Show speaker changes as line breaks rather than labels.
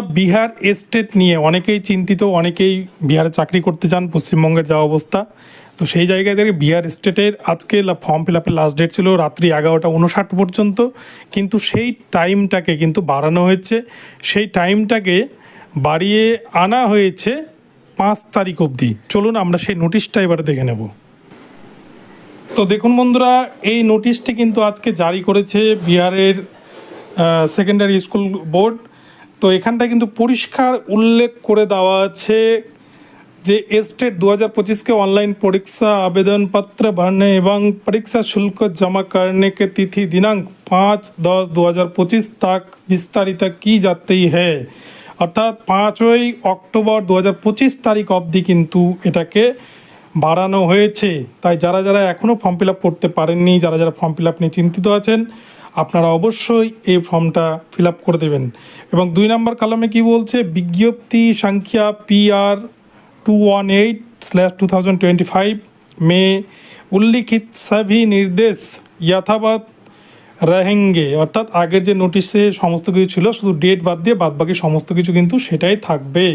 Bihar estate নিয়ে অনেকেই চিন্তিত, অনেকেই বিহারে চাকরি করতে চান, পশ্চিমবঙ্গের যা অবস্থা। তো সেই জায়গায় থেকে বিহার স্টেটের আজকে ফর্ম ফিল আপের লাস্ট ডেট ছিল রাত্রি এগারোটা উনষাট পর্যন্ত। কিন্তু সেই টাইমটাকে কিন্তু বাড়ানো হয়েছে। সেই টাইমটাকে বাড়িয়ে আনা হয়েছে পাঁচ তারিখ অবধি। চলুন আমরা সেই নোটিশটা এবারে দেখে নেব। তো দেখুন বন্ধুরা, এই নোটিশটি কিন্তু আজকে জারি করেছে বিহারের সেকেন্ডারি স্কুল বোর্ড তো এখানটা কিন্তু পরিষ্কার উল্লেখ করে দেওয়া আছে যে स्टेट 2025 के ऑनलाइन परीक्षा आवेदन पत्र भरने एवं परीक्षा शुल्क जमा करने के तिथि दिनांक पाँच दस 2025 तक विस्तारित की जाती है অর্থাৎ পাঁচই অক্টোবর দু তারিখ অবধি কিন্তু এটাকে বাড়ানো হয়েছে তাই যারা যারা এখনও ফর্ম ফিল আপ করতে পারেননি যারা যারা ফর্ম ফিল আপ নিয়ে চিন্তিত আছেন আপনারা অবশ্যই এই ফর্মটা ফিল আপ করে দেবেন। এবং দুই নম্বর কালামে কি বলছে? বিজ্ঞপ্তি সংখ্যা PR two one eight slash two thousand twenty five মে উল্লিখিত সাভি নির্দেশ যথাবৎ রেহেঙ্গে। অর্থাৎ আগের যে নোটিশে সমস্ত কিছু ছিল, শুধু ডেট বাদ দিয়ে বাদবাকি সমস্ত কিছু কিন্তু সেটাই থাকবে।